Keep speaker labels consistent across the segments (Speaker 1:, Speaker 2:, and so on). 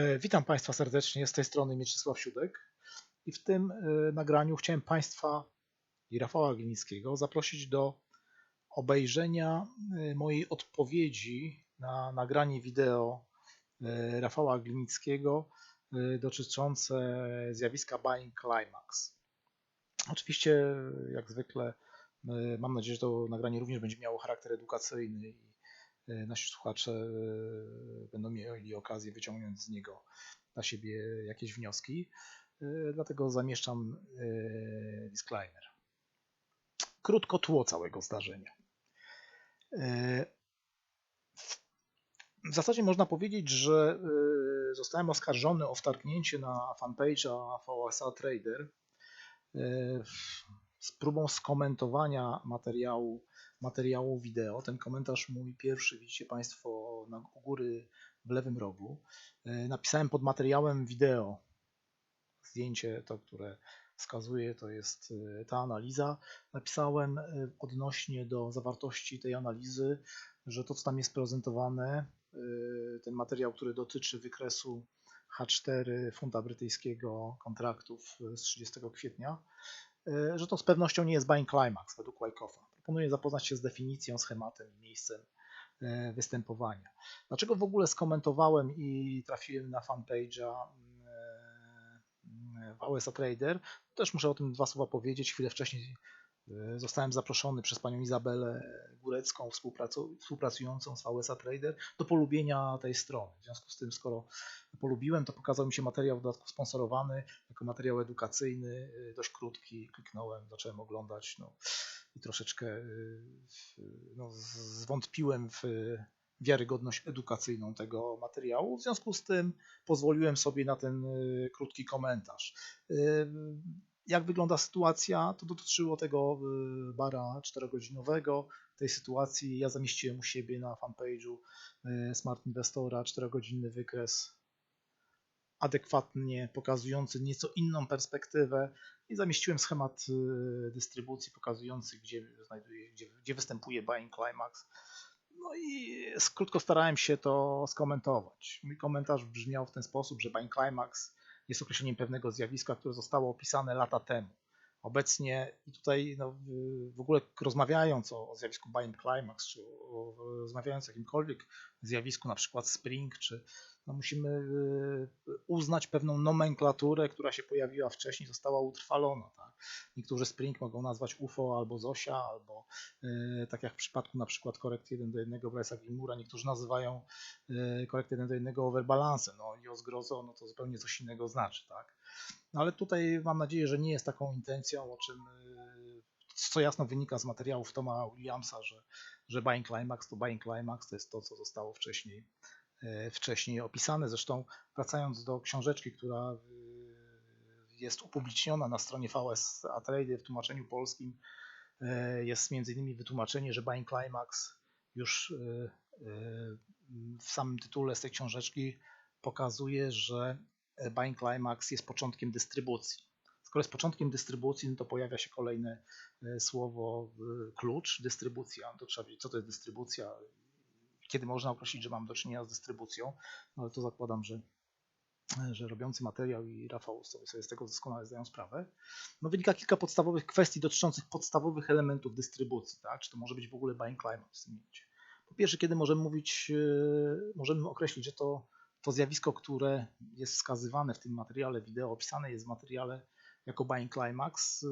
Speaker 1: E, Witam Państwa serdecznie, z tej strony Mieczysław Siódek i w tym e, nagraniu chciałem Państwa i Rafała Glinickiego zaprosić do obejrzenia e, mojej odpowiedzi na nagranie wideo Rafała Glinickiego e, dotyczące zjawiska Buying Climax. Oczywiście, jak zwykle, mam nadzieję, że to nagranie również będzie miało charakter edukacyjny nasi słuchacze e, będą mieli okazję wyciągnąć z niego dla siebie jakieś wnioski. E, Dlatego zamieszczam e, disclaimer. Krótko tło całego zdarzenia. E, W zasadzie można powiedzieć, że e, zostałem oskarżony o wtargnięcie na fanpage'a VSA Trader e, z próbą skomentowania materiału, materiału wideo. Ten komentarz mój pierwszy widzicie Państwo na, u góry w lewym rogu. E, Napisałem pod materiałem wideo zdjęcie, to które wskazuje, to jest e, ta analiza. Napisałem e, odnośnie do zawartości tej analizy, że to, co tam jest prezentowane, ten materiał, który dotyczy wykresu H4 funta brytyjskiego kontraktów z 30 kwietnia, że to z pewnością nie jest buying climax według Wyckofa. Proponuję zapoznać się z definicją, schematem i miejscem e, występowania. Dlaczego w ogóle skomentowałem i trafiłem na fanpage'a mm, w AUSA Trader? Też muszę o tym dwa słowa powiedzieć. Chwilę wcześniej e, zostałem zaproszony przez panią Izabelę Górecką, współpracu- współpracującą z AUSA Trader, do polubienia tej strony. W związku z tym, skoro polubiłem, to pokazał mi się materiał w dodatku sponsorowany, jako materiał edukacyjny, e, dość krótki. Kliknąłem, zacząłem oglądać no, i troszeczkę e, no, zwątpiłem w wiarygodność edukacyjną tego materiału. W związku z tym pozwoliłem sobie na ten krótki komentarz. Jak wygląda sytuacja? To dotyczyło tego y, bara czterogodzinowego. Tej sytuacji ja zamieściłem u siebie na fanpage'u y, Smart Investora czterogodzinny wykres adekwatnie pokazujący nieco inną perspektywę i zamieściłem schemat y, dystrybucji pokazujący, gdzie, znajduje, gdzie, gdzie występuje Buying Climax. No i krótko starałem się to skomentować. Mój komentarz brzmiał w ten sposób, że Buying Climax jest określeniem pewnego zjawiska, które zostało opisane lata temu. Obecnie i tutaj no, w- ogóle rozmawiając o, o zjawisku Buying Climax, czy o, rozmawiając o jakimkolwiek zjawisku, na przykład Spring, czy no musimy y, uznać pewną nomenklaturę, która się pojawiła wcześniej, została utrwalona. Tak? Niektórzy Spring mogą nazwać UFO albo Zosia, albo y, tak jak w przypadku na przykład korekt 1 do 1 Bryce'a Gilmura, niektórzy nazywają y, korekt 1 do 1 overbalance, no i o zgrozo, no to zupełnie coś innego znaczy. Tak? No ale tutaj mam nadzieję, że nie jest taką intencją, o czym y, co jasno wynika z materiałów Toma Williamsa, że, że Buying Climax to Buying Climax to jest to, co zostało wcześniej e, wcześniej opisane. Zresztą wracając do książeczki, która y, jest upubliczniona na stronie VS Trade w tłumaczeniu polskim, jest między innymi wytłumaczenie, że Buying Climax już y, y, w samym tytule z tej książeczki pokazuje, że Buying Climax jest początkiem dystrybucji. Skoro jest początkiem dystrybucji, no to pojawia się kolejne e, słowo e, klucz, dystrybucja. To trzeba wiedzieć, co to jest dystrybucja, kiedy można określić, że mam do czynienia z dystrybucją, no ale to zakładam, że, że robiący materiał i Rafał sobie, sobie z tego doskonale zdają sprawę. No wynika kilka podstawowych kwestii dotyczących podstawowych elementów dystrybucji, tak? Czy to może być w ogóle buying climax w tym momencie. Po pierwsze, kiedy możemy mówić, e, możemy określić, że to, to zjawisko, które jest wskazywane w tym materiale wideo, opisane jest w materiale jako buying climax, e,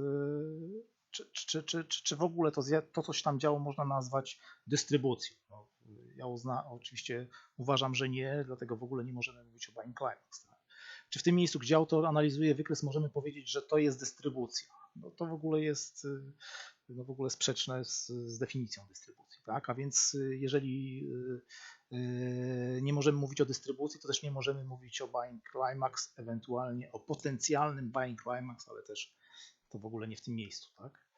Speaker 1: czy, czy, czy, czy, w ogóle to, to, co się tam działo, można nazwać dystrybucją? No, ja uzna, oczywiście uważam, że nie, dlatego w ogóle nie możemy mówić o buying climax. Tak? Czy w tym miejscu, gdzie autor analizuje wykres, możemy powiedzieć, że to jest dystrybucja? No to w ogóle jest y, no w ogóle sprzeczne z, z definicją dystrybucji. Tak? A więc y, jeżeli nie możemy mówić o dystrybucji, to też nie możemy mówić o buying climax, ewentualnie o potencjalnym buying climax, ale też to w ogóle nie w tym miejscu. Tak?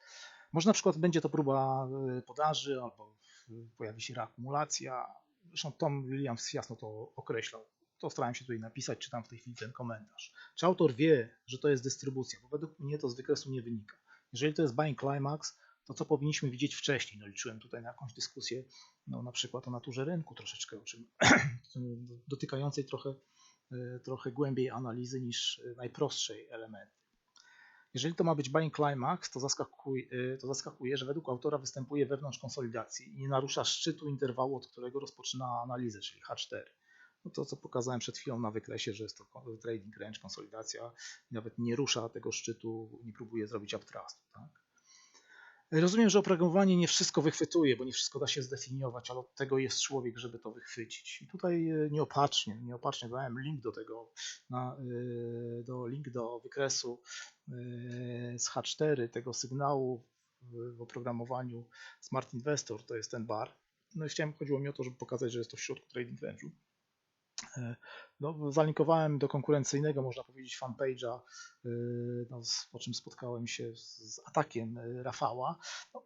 Speaker 1: Może na przykład będzie to próba y, podaży, albo y, pojawi się reakumulacja. Zresztą Tom Williams jasno to określał. To starałem się tutaj napisać, czytam w tej chwili ten komentarz. Czy autor wie, że to jest dystrybucja? Bo według mnie to z wykresu nie wynika. Jeżeli to jest buying climax, to co powinniśmy widzieć wcześniej? No liczyłem tutaj na jakąś dyskusję, no na przykład o naturze rynku troszeczkę, o czym dotykającej trochę y, trochę głębiej analizy niż y, najprostszej elementy. Jeżeli to ma być buying climax, to zaskakuje, to zaskakuje, że według autora występuje wewnątrz konsolidacji i nie narusza szczytu interwału, od którego rozpoczyna analizę, czyli H4. No to, co pokazałem przed chwilą na wykresie, że jest to trading range, konsolidacja, nawet nie rusza tego szczytu, nie próbuje zrobić uptrustu. Tak? Rozumiem, że oprogramowanie nie wszystko wychwytuje, bo nie wszystko da się zdefiniować, ale od tego jest człowiek, żeby to wychwycić. I tutaj e, nieopatrznie, nieopatrznie dałem link do tego, na, e, do, link do wykresu e, z H4, tego sygnału w oprogramowaniu Smart Investor, to jest ten bar. No i chciałem, chodziło mi o to, żeby pokazać, że jest to w środku trading range'u. No, zalinkowałem do konkurencyjnego, można powiedzieć, fanpage'a, y, no, po czym spotkałem się z atakiem y, Rafała. No,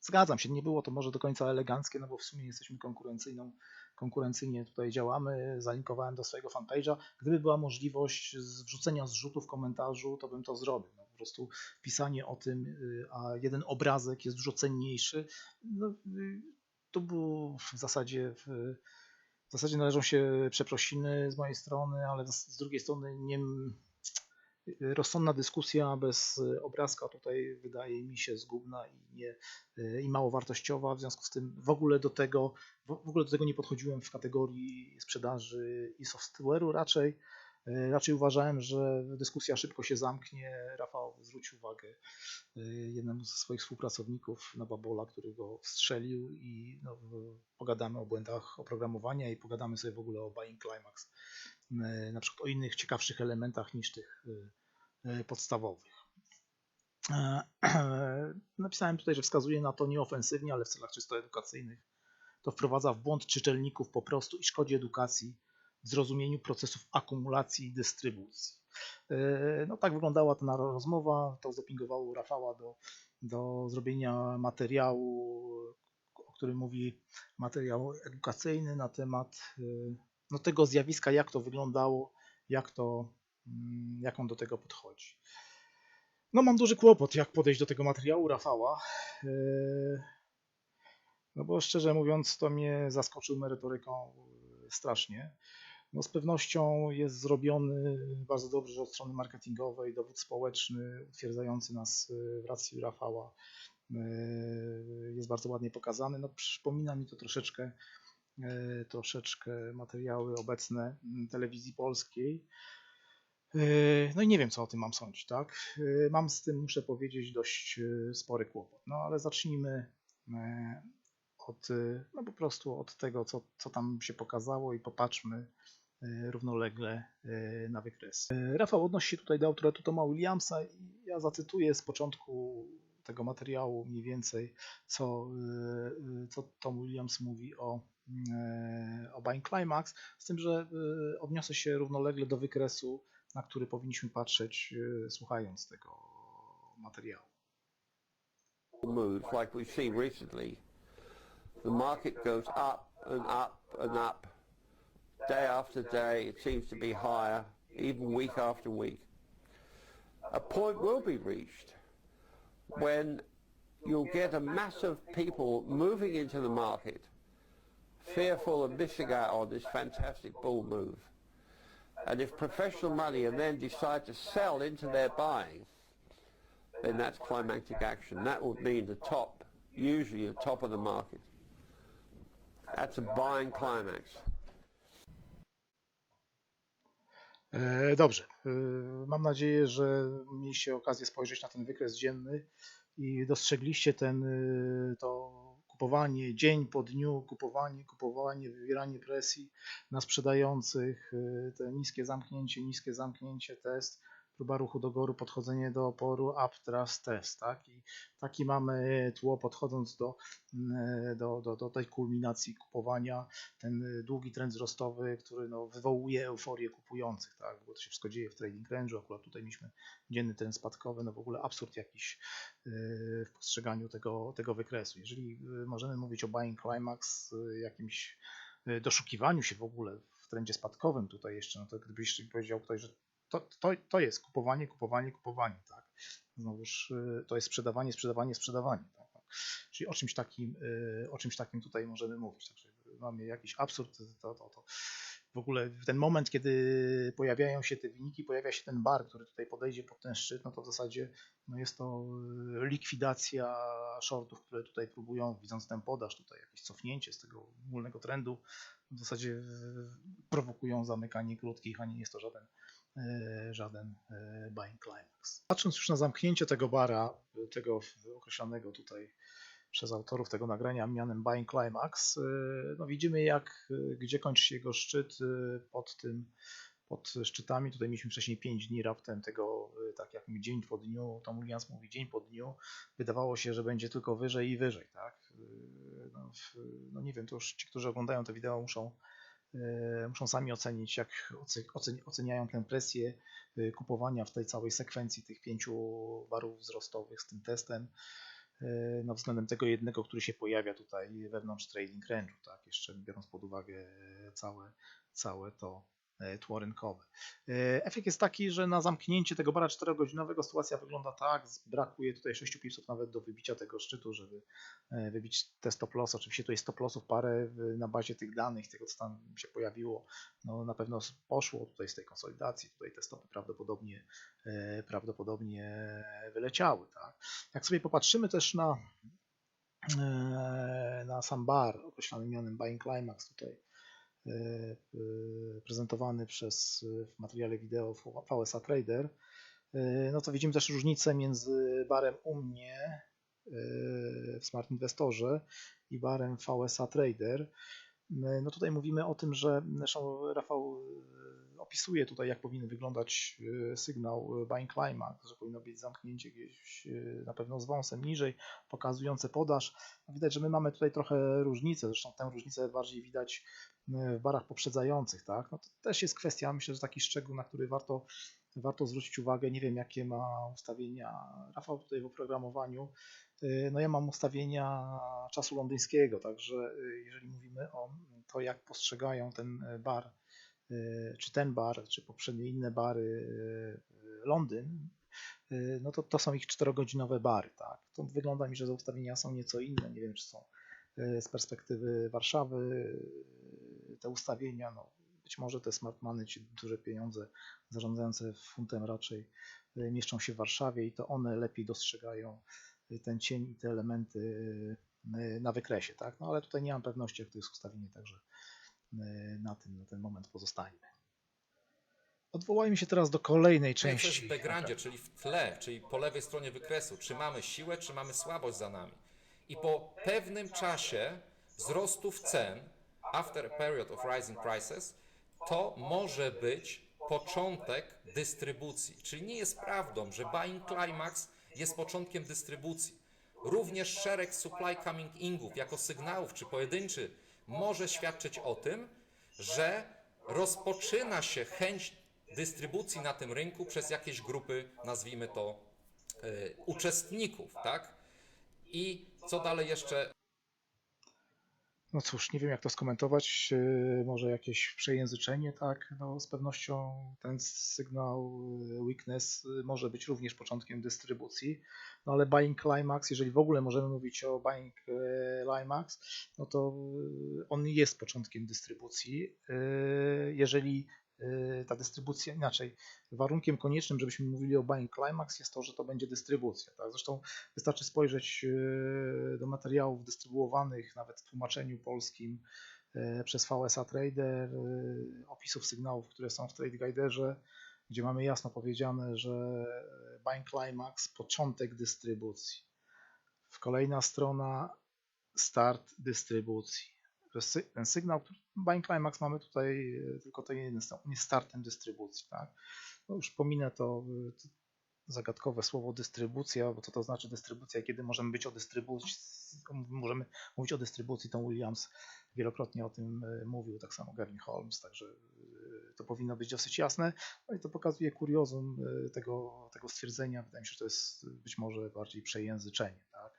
Speaker 1: zgadzam się, nie było to może do końca eleganckie, no bo w sumie jesteśmy konkurencyjną, konkurencyjnie tutaj działamy. Zalinkowałem do swojego fanpage'a. Gdyby była możliwość wrzucenia zrzutu w komentarzu, to bym to zrobił. No, po prostu pisanie o tym, y, a jeden obrazek jest dużo cenniejszy, no, to było w zasadzie w, w zasadzie należą się przeprosiny z mojej strony, ale z drugiej strony nie, rozsądna dyskusja bez obrazka tutaj wydaje mi się zgubna i, nie, i mało wartościowa. W związku z tym w ogóle do tego, w ogóle do tego nie podchodziłem w kategorii sprzedaży i software'u raczej. E, raczej uważałem, że dyskusja szybko się zamknie. Rafał zwrócił uwagę e, jednemu ze swoich współpracowników na Babola, który go wstrzelił i no, pogadamy o błędach oprogramowania i pogadamy sobie w ogóle o Buying Climax, e, na przykład o innych ciekawszych elementach niż tych podstawowych. Napisałem tutaj, że wskazuje na to nieofensywnie, ale w celach czysto edukacyjnych. To wprowadza w błąd czytelników po prostu i szkodzi edukacji w zrozumieniu procesów akumulacji i dystrybucji. E, no tak wyglądała ta rozmowa, to zapingowało Rafała do, do zrobienia materiału, o którym mówi materiał edukacyjny na temat e, no, tego zjawiska, jak to wyglądało, jak, to, mm, jak on do tego podchodzi. No mam duży kłopot, jak podejść do tego materiału Rafała. E, no bo szczerze mówiąc, to mnie zaskoczył merytoryką strasznie. No z pewnością jest zrobiony bardzo dobrze od strony marketingowej, dowód społeczny utwierdzający nas w racji Rafała e, jest bardzo ładnie pokazany. No, przypomina mi to troszeczkę, e, troszeczkę materiały obecne telewizji polskiej. E, no i nie wiem, co o tym mam sądzić, tak? Mam z tym, muszę powiedzieć, dość spory kłopot. No ale zacznijmy od, no po prostu od tego, co, co tam się pokazało i popatrzmy, E, równolegle e, na wykres. E, Rafał odnosi się tutaj do autorytetu Toma Williamsa ja zacytuję z początku tego materiału mniej więcej, co, co Tom Williams mówi o, o Buying Climax, z tym, że odniosę się równolegle do wykresu, na który powinniśmy patrzeć słuchając tego materiału.
Speaker 2: Moves like we've seen recently. The market goes up and up and up day after day, it seems to be higher, even week after week. A point will be reached when you'll get a mass of people moving into the market, fearful of missing out on this fantastic bull move. And if professional money and then decide to sell into their buying, then that's climactic action. That would mean the top, usually the top of the market. That's a buying climax.
Speaker 1: Dobrze. E, mam nadzieję, że mieliście okazję spojrzeć na ten wykres dzienny i dostrzegliście ten, e, to kupowanie dzień po dniu, kupowanie, kupowanie, wywieranie presji na sprzedających, te niskie zamknięcie, niskie zamknięcie, test próba ruchu do góry, podchodzenie do oporu, uptrust test, tak? I taki mamy tło podchodząc do, mm, do, do, do tej kulminacji kupowania, ten długi trend wzrostowy, który no, wywołuje euforię kupujących, tak? Bo to się wszystko dzieje w trading range'u, akurat tutaj mieliśmy dzienny trend spadkowy, no w ogóle absurd jakiś y, w postrzeganiu tego, tego wykresu. Jeżeli y, możemy mówić o buying climax, y, jakimś doszukiwaniu się w ogóle w trendzie spadkowym tutaj jeszcze, no to gdybyś powiedział ktoś, że to, to, to jest kupowanie, kupowanie, kupowanie, tak. Znowuż y, to jest sprzedawanie, sprzedawanie, sprzedawanie. Tak? Czyli o czymś takim, y, o czymś takim tutaj możemy mówić. Także mamy jakiś absurd, to, to, to w ogóle w ten moment, kiedy pojawiają się te wyniki, pojawia się ten bar, który tutaj podejdzie pod ten szczyt, no to w zasadzie no jest to y, likwidacja shortów, które tutaj próbują, widząc ten podaż, tutaj jakieś cofnięcie z tego ogólnego trendu, w zasadzie y, prowokują zamykanie krótkich, a nie jest to żaden, y, żaden buying climax. Patrząc już na zamknięcie tego bara, tego określonego tutaj przez autorów tego nagrania mianem Buying Climax, y, no widzimy jak, y, gdzie kończy się jego szczyt y, pod tym, pod szczytami. Tutaj mieliśmy wcześniej 5 dni raptem tego, tak jak dzień po dniu, Tom Williams mówi dzień po dniu, wydawało się, że będzie tylko wyżej i wyżej, tak? No, no nie wiem, to już ci, którzy oglądają to wideo muszą, muszą sami ocenić, jak oce- ocen- oceniają tę presję kupowania w tej całej sekwencji tych pięciu barów wzrostowych z tym testem no względem tego jednego, który się pojawia tutaj wewnątrz trading range'u, tak, jeszcze biorąc pod uwagę całe, całe to e, tło rynkowe. E, Efekt jest taki, że na zamknięcie tego bara 4-godzinowego sytuacja wygląda tak, brakuje tutaj 6 pipsów nawet do wybicia tego szczytu, żeby e, wybić te stop loss. Oczywiście tu jest stop lossów parę na bazie tych danych, tego co tam się pojawiło, no na pewno poszło tutaj z tej konsolidacji, tutaj te stopy prawdopodobnie, e, prawdopodobnie wyleciały, tak. Jak sobie popatrzymy też na, e, na sam bar określony mianem Buying Climax tutaj e, e, prezentowany przez w materiale wideo VSA Trader, e, no to widzimy też różnicę między barem u mnie e, w Smart Investorze i barem VSA Trader. No tutaj mówimy o tym, że zresztą Rafał e, opisuje tutaj, jak powinien wyglądać e, sygnał e, buying climax, że powinno być zamknięcie gdzieś e, na pewno z wąsem niżej, pokazujące podaż. Widać, że my mamy tutaj trochę różnicę, zresztą tę różnicę bardziej widać w barach poprzedzających, tak? No to też jest kwestia, myślę, że taki szczegół, na który warto, warto zwrócić uwagę. Nie wiem, jakie ma ustawienia Rafał tutaj w oprogramowaniu. No ja mam ustawienia czasu londyńskiego, także jeżeli mówimy o to, jak postrzegają ten bar, czy ten bar, czy poprzednie inne bary e, Londyn, e, no to to są ich czterogodzinowe bary, tak. To wygląda mi, że ustawienia są nieco inne, nie wiem, czy są z perspektywy Warszawy te ustawienia, no być może te smartmany, ci duże pieniądze zarządzające funtem raczej mieszczą się w Warszawie i to one lepiej dostrzegają ten cień i te elementy na wykresie, tak? No ale tutaj nie mam pewności, jak to jest ustawienie, także na tym na ten moment pozostańmy. Odwołajmy się teraz do kolejnej
Speaker 3: Części. w backgroundzie, czyli w tle, czyli po lewej stronie wykresu, czy mamy siłę, czy mamy słabość za nami. I po pewnym czasie wzrostów cen, after a period of rising prices, to może być początek dystrybucji. Czyli nie jest prawdą, że buying climax jest początkiem dystrybucji. Również szereg supply coming ingów jako sygnałów czy pojedynczy może świadczyć o tym, że rozpoczyna się chęć dystrybucji na tym rynku przez jakieś grupy, nazwijmy to, y, uczestników, tak? I co dalej jeszcze
Speaker 1: No cóż, nie wiem jak to skomentować. Yy, Może jakieś przejęzyczenie, tak? No, z pewnością ten sygnał yy, weakness yy, może być również początkiem dystrybucji. No ale buying climax, jeżeli w ogóle możemy mówić o buying climax, no to on jest początkiem dystrybucji. Jeżeli ta dystrybucja, inaczej, warunkiem koniecznym, żebyśmy mówili o buying climax jest to, że to będzie dystrybucja. Tak? Zresztą wystarczy spojrzeć yy, do materiałów dystrybuowanych nawet w tłumaczeniu polskim yy, przez VSA Trader, opisów sygnałów, które są w Trade Guiderze, gdzie mamy jasno powiedziane, że buying climax, początek dystrybucji. W kolejna strona start dystrybucji. Ten sygnał, który climax mamy tutaj e, tylko to jeden jest startem dystrybucji. Tak? No już pominę to e, to zagadkowe słowo dystrybucja, bo co to znaczy dystrybucja kiedy możemy być o dystrybucji, możemy mówić o dystrybucji, to Williams wielokrotnie o tym e, mówił, tak samo Gavin Holmes, także to powinno być dosyć jasne. No i to pokazuje kuriozum tego, tego stwierdzenia. Wydaje mi się, że to jest być może bardziej przejęzyczenie. Tak?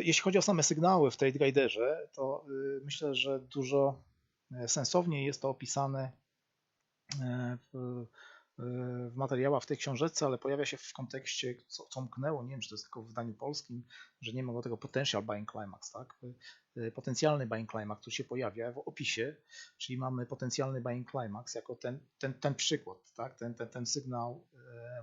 Speaker 1: Jeśli chodzi o same sygnały w Trade Guiderze, to y, myślę, że dużo e, sensowniej jest to opisane e, w, w materiałach w tej książeczce, ale pojawia się w kontekście, co, co mknęło, nie wiem, czy to jest tylko w wydaniu polskim, że nie ma go tego potential buying climax, tak? Y, Potencjalny buying climax, który się pojawia w opisie, czyli mamy potencjalny buying climax jako ten, ten, ten przykład, tak? ten, ten, ten sygnał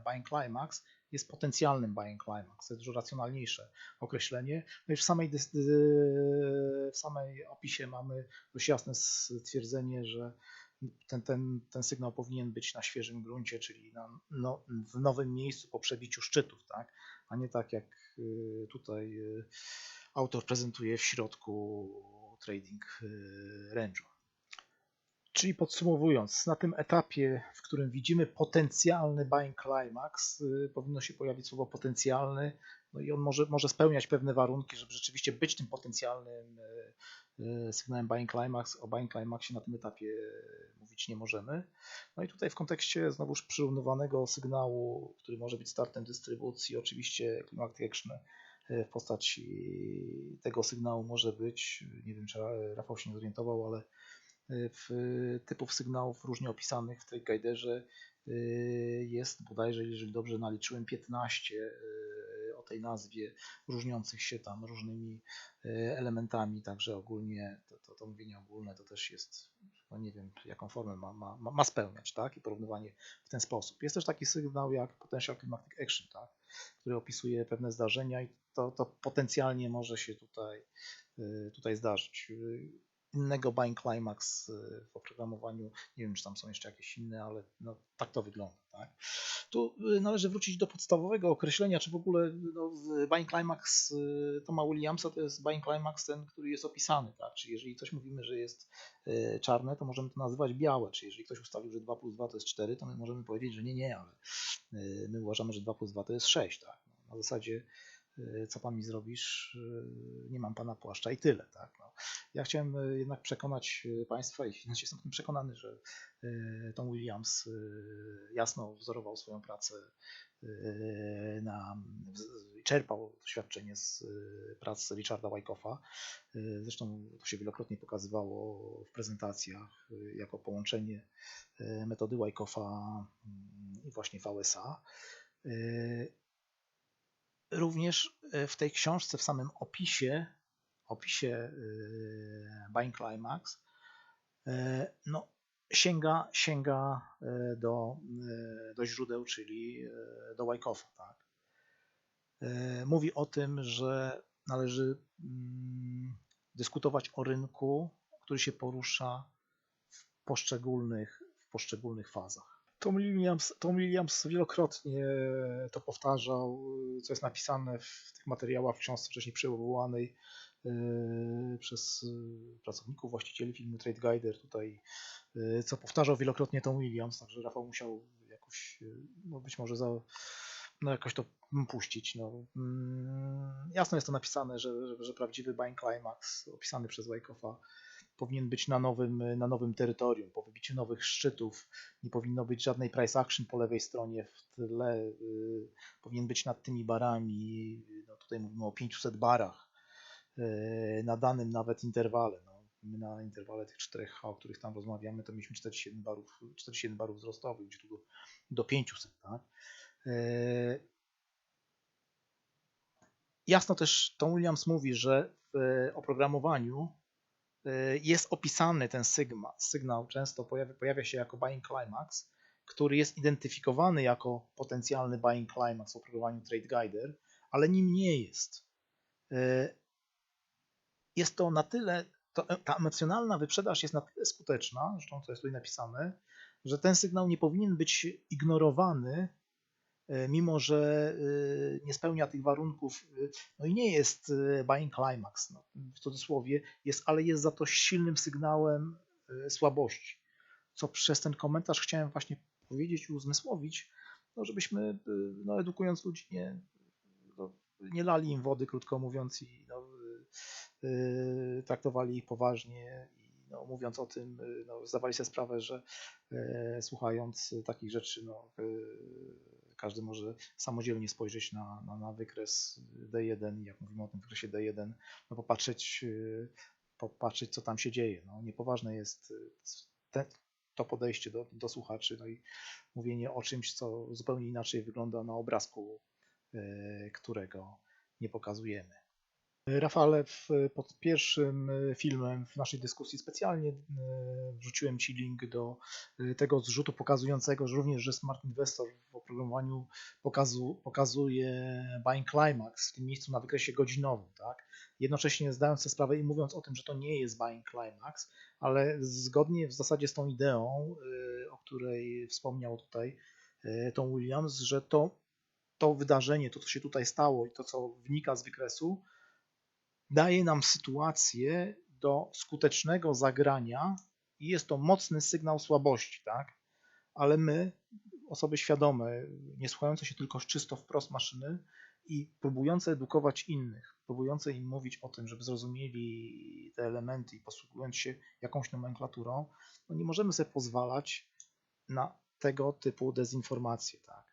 Speaker 1: buying climax jest potencjalnym buying climax, to jest dużo racjonalniejsze określenie. No i w samej, y, w samej opisie mamy dość jasne stwierdzenie, że ten, ten, ten sygnał powinien być na świeżym gruncie, czyli na, no, w nowym miejscu po przebiciu szczytów, tak? a nie tak jak y, tutaj y, autor prezentuje w środku trading y, range'u. Czyli podsumowując, na tym etapie, w którym widzimy potencjalny buying climax, powinno się pojawić słowo potencjalny, no i on może, może spełniać pewne warunki, żeby rzeczywiście być tym potencjalnym sygnałem buying climax. O buying climaxie na tym etapie mówić nie możemy. No i tutaj w kontekście znowuż przyrównywanego sygnału, który może być startem dystrybucji, oczywiście climatic action y, w postaci tego sygnału może być, nie wiem czy Rafał się nie zorientował, ale w typów sygnałów różnie opisanych w tej guiderze y, jest bodajże, jeżeli dobrze naliczyłem, 15 y, o tej nazwie, różniących się tam różnymi elementami, także ogólnie to, to, to mówienie ogólne to też jest, no nie wiem jaką formę ma, ma, ma- spełniać, tak, i porównywanie w ten sposób. Jest też taki sygnał jak Potential Climatic Action, tak, który opisuje pewne zdarzenia i to, to potencjalnie może się tutaj, tutaj zdarzyć innego buying climax y, w oprogramowaniu. Nie wiem, czy tam są jeszcze jakieś inne, ale no, tak to wygląda. Tak? Tu y, należy wrócić do podstawowego określenia, czy w ogóle no, buying climax y, Toma Williamsa to jest buying climax ten, który jest opisany. Tak? Czyli jeżeli coś mówimy, że jest czarne, to możemy to nazywać białe. Czy jeżeli ktoś ustalił, że 2 plus 2 to jest 4, to my możemy powiedzieć, że nie, nie, ale my uważamy, że 2 plus 2 to jest 6. Tak? Na zasadzie co pan mi zrobisz, y, nie mam pana płaszcza i tyle. Tak? No. Ja chciałem y, jednak przekonać y, Państwa i jestem tym przekonany, że y, Tom Williams y, jasno wzorował swoją pracę y, na, czerpał doświadczenie z y, prac Richarda Wyckofa. Y, Zresztą to się wielokrotnie pokazywało w prezentacjach y, jako połączenie y, metody Wyckofa mm, i właśnie VSA. Również y, w tej książce, w samym opisie, opisie y, Buying Climax, y, no, sięga, sięga do, do źródeł, czyli do Wyckofa. Tak? Mówi o tym, że należy mm, dyskutować o rynku, który się porusza w poszczególnych, w poszczególnych fazach. Tom Williams, Tom Williams wielokrotnie to powtarzał, co jest napisane w tych materiałach w książce wcześniej przywołanej yy, przez yy, pracowników, właścicieli filmu Trade Guider tutaj, yy, co powtarzał wielokrotnie Tom Williams, także Rafał musiał jakoś, no być może za, no jakoś to puścić. No. Mm, Jasno jest to napisane, że, że, że prawdziwy buying climax opisany przez Wyckofa powinien być na nowym, na nowym terytorium, po wybiciu nowych szczytów. Nie powinno być żadnej price action po lewej stronie w tle. y, Powinien być nad tymi barami. No tutaj mówimy o 500 barach y, na danym nawet interwale. No, my na interwale tych 4H, o których tam rozmawiamy, to mieliśmy 47 barów, 47 barów wzrostowych, gdzie tu do, do 500. Tak? Y, Jasno też Tom Williams mówi, że w oprogramowaniu jest opisany ten sygma, sygnał, często pojawia, pojawia się jako buying climax, który jest identyfikowany jako potencjalny buying climax w oprogramowaniu Trade Guider, ale nim nie jest. Y, Jest to na tyle, to, ta emocjonalna wyprzedaż jest na tyle skuteczna, zresztą to jest tutaj napisane, że ten sygnał nie powinien być ignorowany, y, mimo że y, nie spełnia tych warunków, y, no i nie jest buying climax, no, w cudzysłowie, jest, ale jest za to silnym sygnałem słabości. Co przez ten komentarz chciałem właśnie powiedzieć i uzmysłowić, no żebyśmy, no, edukując ludzi, nie, no, nie lali im wody, krótko mówiąc, i no, traktowali ich poważnie no, mówiąc o tym, no, zdawali sobie sprawę, że e, słuchając takich rzeczy, no, y, każdy może samodzielnie spojrzeć na, na, na wykres D1 i jak mówimy o tym wykresie D1, no, popatrzeć, y, popatrzeć co tam się dzieje. No, niepoważne jest y, te, to podejście do, do słuchaczy, no i mówienie o czymś, co zupełnie inaczej wygląda na obrazku, e, którego nie pokazujemy. Rafale, w, pod pierwszym e, filmem w naszej dyskusji specjalnie e, wrzuciłem Ci link do e, tego zrzutu pokazującego, że również, że Smart Investor w oprogramowaniu pokazu, pokazuje Buying Climax w tym miejscu na wykresie godzinowym, tak? Jednocześnie zdając sobie sprawę i mówiąc o tym, że to nie jest Buying Climax, ale zgodnie w zasadzie z tą ideą, o której wspomniał tutaj Tom Williams, że to, to wydarzenie, to co się tutaj stało i to co wynika z wykresu, daje nam sytuację do skutecznego zagrania i jest to mocny sygnał słabości, tak? Ale my, osoby świadome, nie słuchające się tylko czysto wprost maszyny i próbujące edukować innych, próbujące im mówić o tym, żeby zrozumieli te elementy i posługując się jakąś nomenklaturą, no nie możemy sobie pozwalać na tego typu dezinformacje, tak?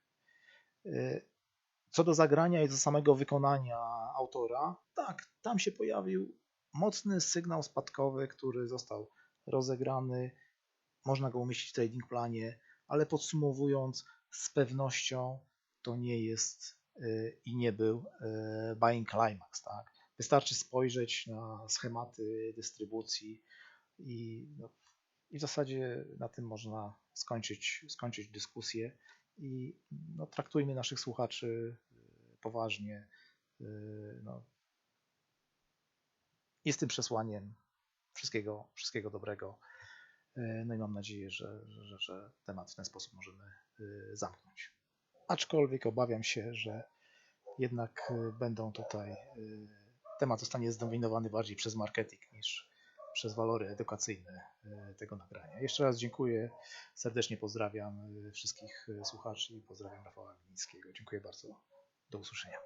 Speaker 1: Co do zagrania i do samego wykonania autora, tak, tam się pojawił mocny sygnał spadkowy, który został rozegrany. Można go umieścić w trading planie, ale podsumowując, z pewnością to nie jest y, i nie był y, buying climax. Tak? Wystarczy spojrzeć na schematy dystrybucji i, no, i w zasadzie na tym można skończyć, skończyć dyskusję i no, traktujmy naszych słuchaczy y, poważnie. y, No, jest tym przesłaniem wszystkiego, wszystkiego dobrego. Y, No i mam nadzieję, że, że, że temat w ten sposób możemy zamknąć. Aczkolwiek obawiam się, że jednak będą tutaj, temat zostanie zdominowany bardziej przez marketing niż przez walory edukacyjne y, tego nagrania. Jeszcze raz dziękuję, serdecznie pozdrawiam y, wszystkich y, słuchaczy i pozdrawiam Rafała Glińskiego. Dziękuję bardzo. Do usłyszenia.